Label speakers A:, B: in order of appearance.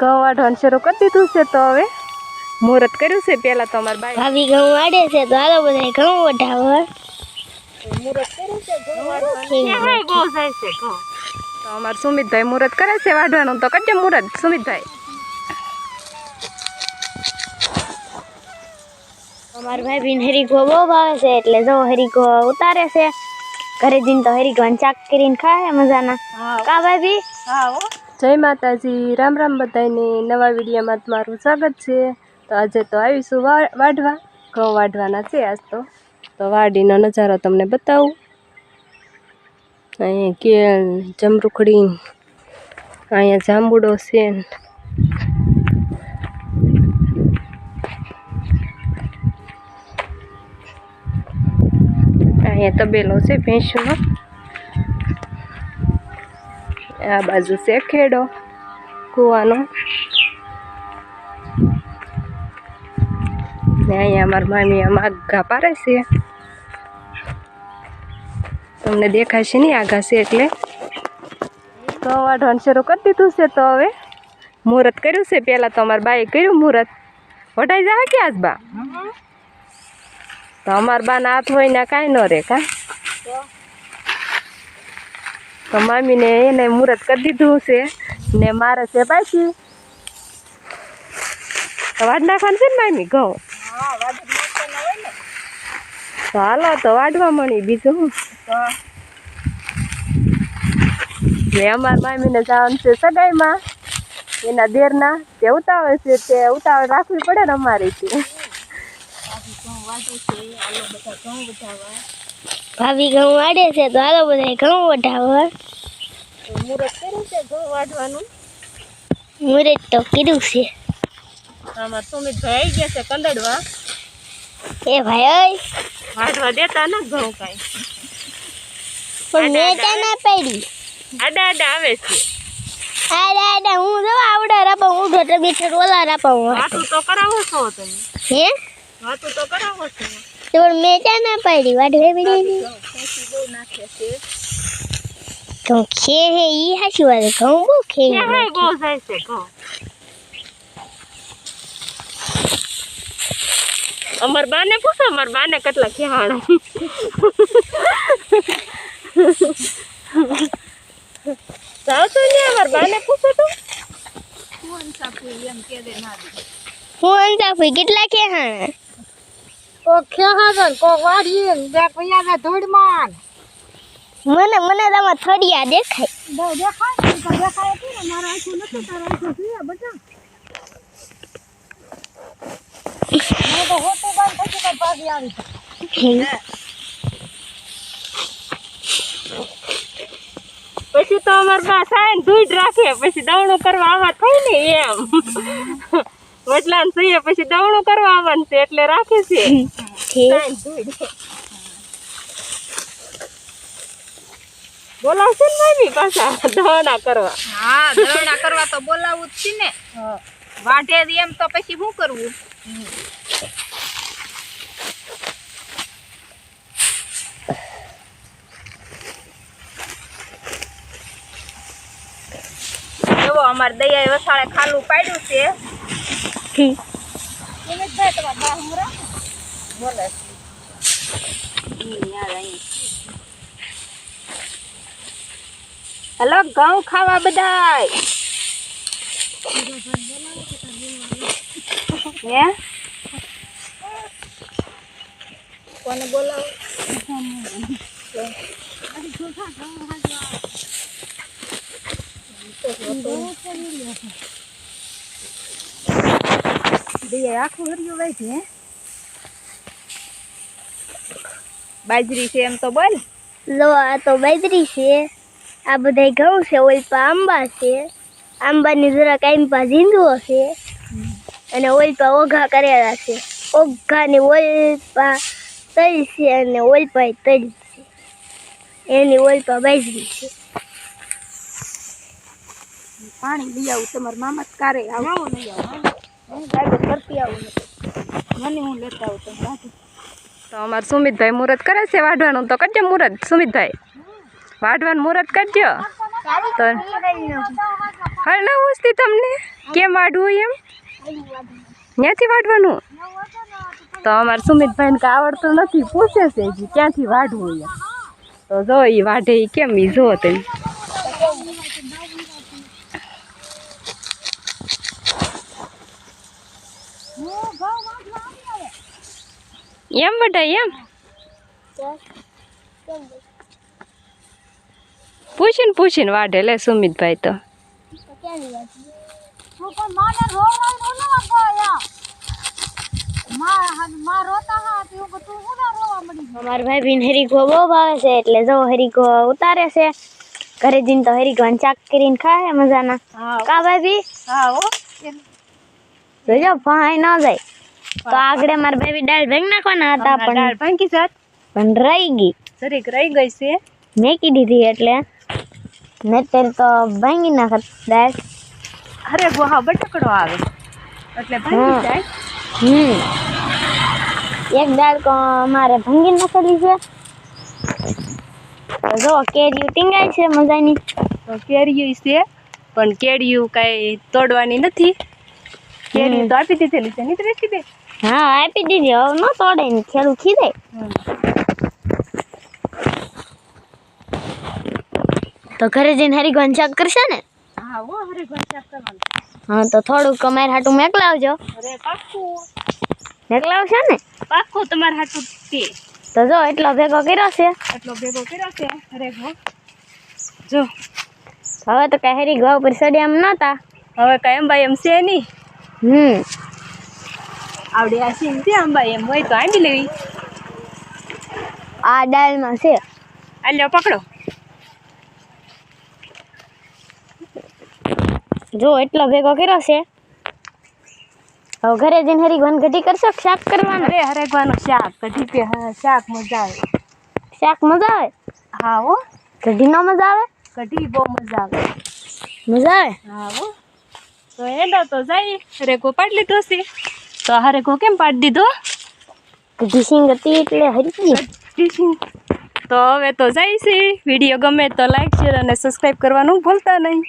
A: ઘઉં વાઢવાનું શરૂ કરી દીધું છે તો હવે મુહૂર્ત કર્યું છે પેલા તો અમારા બાઈ.
B: ભાભી ઘઉં વાડે છે તો હાલો બધા ઘઉં વઢાવો
A: મુહૂર્ત કર્યું છે ઘઉં વાઢવાનું બહુ થાય છે ઘઉં? તો અમારા સુમિતભાઈ મુહૂર્ત કરે છે વાઢવાનું તો કરજે મુહૂર્ત સુમિતભાઈ.
B: અમારા ભાભીને હરીગો બહુ ભાવે છે એટલે જો હરીકો ઉતારે છે. ઘરે જઈને તો હરીકો ચાક કરીને ખાય મજાના. કા ભાભી?
A: જય માતાજી. રામ રામ બધાને નવા વિડીયોમાં તમારું સ્વાગત છે. તો આજે તો આવીશું વાઢવા. ઘઉં વાઢવાના છે આજ તો. તો વાડીનો નજારો તમને બતાવું. અહીંયા કેળ, જમરૂખડી, અહીંયા જાંબુડો છે. અહીંયા તબેલો છે ભેંસનો. આ બાજુ છે ખેડો કૂવાનો. ને અહીંયા અમારા મામી આમાં આઘા પારે છે. તમને દેખાશે નહીં આઘા છે એટલે. તો વાઢવાનું શરૂ કરી દીધું છે તો હવે મુહૂર્ત કર્યું છે. પહેલાં તો અમારા બાએ કર્યું મુહૂર્ત. વટાઈ જાય કે આજ બા? તો અમારા બાના હાથ હોય ને કાંઈ ન રે કાં? તો મામીને એને મુહૂર્ત કરી દીધું છે ને મારે છે પાછી વાડ નાખવાનું છે ને મામી ઘઉં? તો હાલો તો વાડવા મળી બીજું ને અમારા મામીને જવાનું છે સગાઈમાં. એના દેરના તે ઉતાવળ છે તે ઉતાવળ રાખવી પડે ને અમારીથી.
B: ભાભી ઘઉં વાડે છે તો હાલો બધા ઘઉં વઢાવો
A: કર્યું છે ઘઉં વાઢવાનું?
B: મુહૂર્ત તો કીધું છે.
A: આમાં સુમિતભાઈ આવી ગયા છે કંદડવા?
B: એ ભાઈ ઓય.
A: વાઢવા દેતા ન ઘઉં કાંઈ.
B: પણ મેં ત્યાં ના પાડી.
A: આડા આડા આવે છે.
B: આડા આડા હું જો આવડા રાપા હું ઢોટર બેઠે ઓલા રાપા હું.
A: વાતું તો કરાવો છો તમે.
B: હે?
A: વાતું તો કરાવો છો.
B: પણ મેં ત્યાં ના પાડી? વાઢવે
A: બહુ નાખે છે.
B: ઘઉં ખે હે ઈ હાચી વાત છે. ઘઉં બહુ ખે
A: ક્યાં બહુ જાય છે ઘઉં અમાર બાને પૂછો અમાર બાને કેટલા ખેહાણા જાવ તો ને અમાર બાને પૂછો તો
B: હું અંતાફી કેટલા ખે હા મને મને તમારા થડિયા દેખાય.
A: પછી તો અમાર બા સાઈન ધૂળ રાખે પછી દવણું કરવા આવા થાય ને એમ. વડલાન સહીએ પછી દવણું કરવા આવવાનું છે એટલે રાખે છે. બોલાવશે ને મમ્મી પાછા? દવણા કરવા.
C: હા ધરણા કરવા તો બોલાવું જ છે ને. વાઢે એમ તો પછી શું કરવું? એવો અમાર દયાએ વસાળે ખાલું પાડ્યું છે. બોલે.
A: હલો ઘઉં ખાવા બધાય. હે?
C: કોને બોલાવો? આખું હરિયું વાય છે બાજરી છે એમ તો બોલ.
B: લો આ તો બાજરી છે. આ બધા ઘઉં છે ઓલપા આંબા છે. આંબાની જરાક આંબા ઝીંદુઓ છે. અને ઓલપા ઓઘા કરેલા છે. ઓઘાની ઓલપા તલ છે અને ઓલપા તલ છે. એની ઓલપા બાજરી છે.
C: પાણી લઈ આવું તમારા મામા કારે આવો. નહીં આવો હું ગાડો કરતી આવું મને હું લેતા આવું તમે
A: તો અમારે સુમિતભાઈ મુહૂર્ત કરે છે વાઢવાનું તો કરજે મુહૂર્ત સુમિતભાઈ. વાઢવાનું મુહૂર્ત કરજો તો હળનાવું જ તમને? કેમ વાઢવું એમ? ત્યાંથી વાઢવાનું? તો અમારે સુમિતભાઈને કાંઈ આવડતું નથી. પૂછે છે હજી ક્યાંથી વાઢવું એમ. તો જો એ વાઢે એ કેમ એ જો તમે એમ બધા એમ? પૂછીને પૂછીને વાઢે. લે સુમિતભાઈ તો.
C: તું પણ માને રોવાનું ન ગયો માં માં રોતા હા તું તું હું ના રોવા મળી
D: અમારા ભાઈ બહેન હરીગો બહુ ભાવે છે એટલે જો હરીગો ઉતારે છે. ઘરે જઈને તો હરીગોને ચાક કરીને ખાય મજાના. કા ભાભી?
C: હા હો.
D: જોજો ભાઈ ન જાય. તો આગળ મારા ભાઈ દાળ ભેંગ નાખવાના હતા પણ
A: દાળ ભાંગી જાત.
D: પણ રહી ગઈ.
A: રહી ગઈ છે.
D: મેકી દીધી એટલે. નહીતર તો ભાંગી નાખત દાળ.
A: અરે ગોહા બટકડો આવે. એટલે ભાંગી જાય.
D: હમ. એક દાળ કો મારે ભાંગી નાખેલી છે. જો કેરીયું ટીંગાય છે મજાની.
A: તો કેરીયું છે પણ કેરીયું કાંઈ તોડવાની નથી. કેરીયું તો આપી દીધેલી છે નહીં રેસી
D: હા આપી દીધી હવે ન તોડે ને ખેડું ખીદે તો ઘરે જઈને હરી ગંચાક કરશે ને?
A: હા હો હરે ગોચાપ કરવાનું.
D: હા તો થોડુંક અમારે હાટું મેકલાવજો.
A: અરે પાક્કું.
D: મેકલાવશો ને?
A: પાક્કું તમારે હાટું તે
D: તો જો એટલો ભેગો કર્યો છે.
A: એટલો ભેગો કર્યો છે અરે જો.
D: હવે તો કઈ હેરી ઘઉં પર સડ્યા એમ નતા
A: હવે કાંઈ ભાઈ એમ છે નહીં.
D: હમ.
A: આવડે આ સીમ છે અંબાઈ એમ હોય તો આંબી લેવી.
D: આ દાળમાં છે.
A: આ લ્યો પકડો.
D: જો એટલો ભેગો કર્યો છે. હવે ઘરે જઈને હરી ઘટી કરશો શાક કરવાનું?
A: અરે હરેગવાનું શાક. કઢી પે શાક મજા આવે.
D: શાક મજા આવે?
A: હા હો.
D: કઢી નો મજા આવે?
A: કઢી બહુ મજા આવે.
D: મજા આવે?
A: હા હો. તો એડો તો જાય. હરેગો પાડી લીધો છે. તો હરેગો કેમ પાડી દીધો?
D: કઢી હતી એટલે હરી
A: ટીશિંગ. તો હવે તો જાય છે. વીડિયો ગમે તો લાઈક શેર અને સબસ્ક્રાઈબ કરવાનું ભૂલતા નહીં.